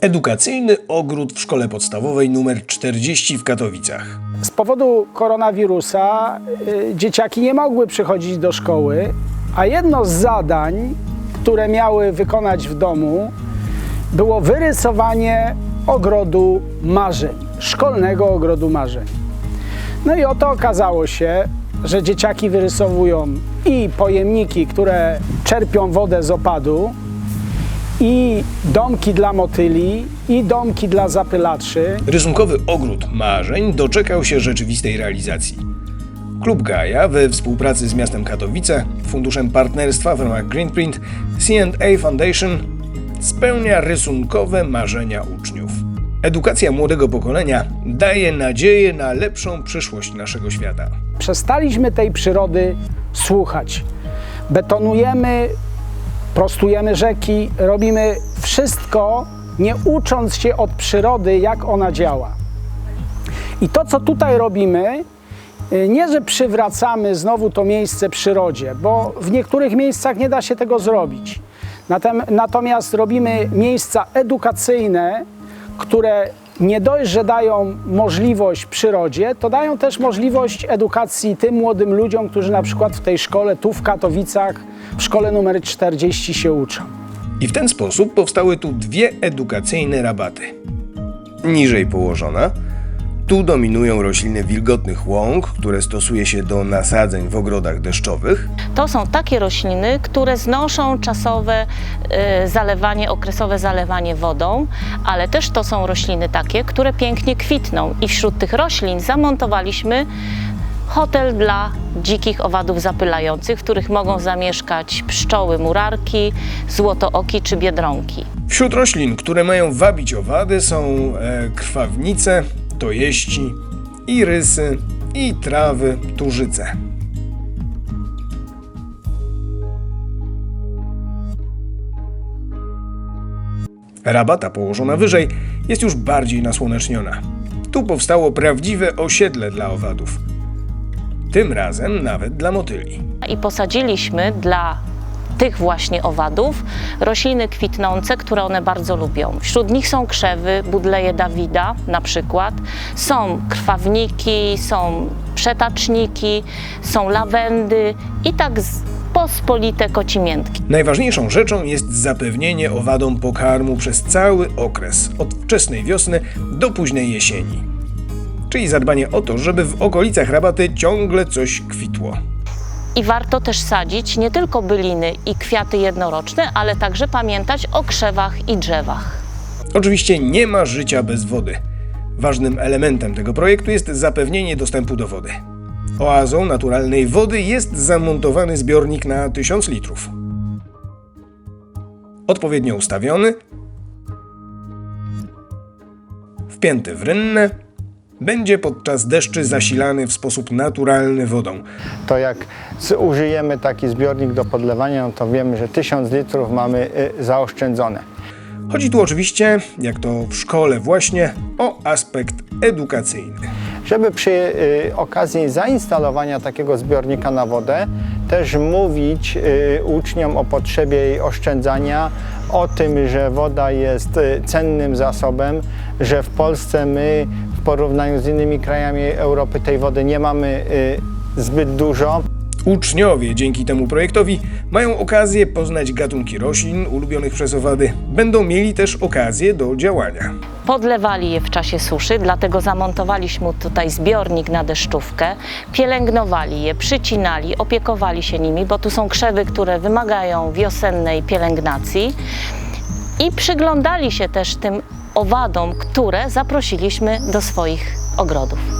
Edukacyjny ogród w szkole podstawowej nr 40 w Katowicach. Z powodu koronawirusa y, dzieciaki nie mogły przychodzić do szkoły, a jedno z zadań, które miały wykonać w domu, było wyrysowanie ogrodu marzeń, szkolnego ogrodu marzeń. No i oto okazało się, że dzieciaki wyrysowują i pojemniki, które czerpią wodę z opadu, i domki dla motyli, i domki dla zapylaczy. Rysunkowy ogród marzeń doczekał się rzeczywistej realizacji. Klub Gaja we współpracy z miastem Katowice, Funduszem Partnerstwa w ramach Greenprint, C&A Foundation spełnia rysunkowe marzenia uczniów. Edukacja młodego pokolenia daje nadzieję na lepszą przyszłość naszego świata. Przestaliśmy tej przyrody słuchać. Betonujemy, prostujemy rzeki, robimy wszystko, nie ucząc się od przyrody, jak ona działa. I to, co tutaj robimy, y, nie, że przywracamy znowu to miejsce przyrodzie, bo w niektórych miejscach nie da się tego zrobić. Natomiast robimy miejsca edukacyjne, które nie dość, że dają możliwość przyrodzie, to dają też możliwość edukacji tym młodym ludziom, którzy na przykład w tej szkole tu w Katowicach, w szkole numer 40 się uczą. I w ten sposób powstały tu dwie edukacyjne rabaty. Niżej położona, tu dominują rośliny wilgotnych łąk, które stosuje się do nasadzeń w ogrodach deszczowych. To są takie rośliny, które znoszą czasowe e, zalewanie, okresowe zalewanie wodą, ale też to są rośliny takie, które pięknie kwitną. I wśród tych roślin zamontowaliśmy hotel dla dzikich owadów zapylających, w których mogą zamieszkać pszczoły murarki, złotooki czy biedronki. Wśród roślin, które mają wabić owady są e, krwawnice, tojeści, irysy i trawy turzyce. Rabata położona wyżej jest już bardziej nasłoneczniona. Tu powstało prawdziwe osiedle dla owadów. Tym razem nawet dla motyli. I posadziliśmy dla tych właśnie owadów rośliny kwitnące, które one bardzo lubią. Wśród nich są krzewy, budleje Dawida na przykład, są krwawniki, są przetaczniki, są lawendy i tak pospolite kocimiętki. Najważniejszą rzeczą jest zapewnienie owadom pokarmu przez cały okres, od wczesnej wiosny do późnej jesieni. Czyli zadbanie o to, żeby w okolicach rabaty ciągle coś kwitło. I warto też sadzić nie tylko byliny i kwiaty jednoroczne, ale także pamiętać o krzewach i drzewach. Oczywiście nie ma życia bez wody. Ważnym elementem tego projektu jest zapewnienie dostępu do wody. Oazą naturalnej wody jest zamontowany zbiornik na 1000 litrów. Odpowiednio ustawiony, wpięty w rynnę, będzie podczas deszczy zasilany w sposób naturalny wodą. to jak zużyjemy taki zbiornik do podlewania, no to wiemy, że 1000 litrów mamy y, zaoszczędzone. Chodzi tu oczywiście, jak to w szkole właśnie, o aspekt edukacyjny. Żeby przy y, okazji zainstalowania takiego zbiornika na wodę też mówić y, uczniom o potrzebie jej oszczędzania, o tym, że woda jest cennym zasobem, że w Polsce my w porównaniu z innymi krajami Europy tej wody nie mamy y, zbyt dużo. Uczniowie dzięki temu projektowi mają okazję poznać gatunki roślin ulubionych przez owady. Będą mieli też okazję do działania. Podlewali je w czasie suszy, dlatego zamontowaliśmy tutaj zbiornik na deszczówkę. Pielęgnowali je, przycinali, opiekowali się nimi, bo tu są krzewy, które wymagają wiosennej pielęgnacji. I przyglądali się też tym owadom, które zaprosiliśmy do swoich ogrodów.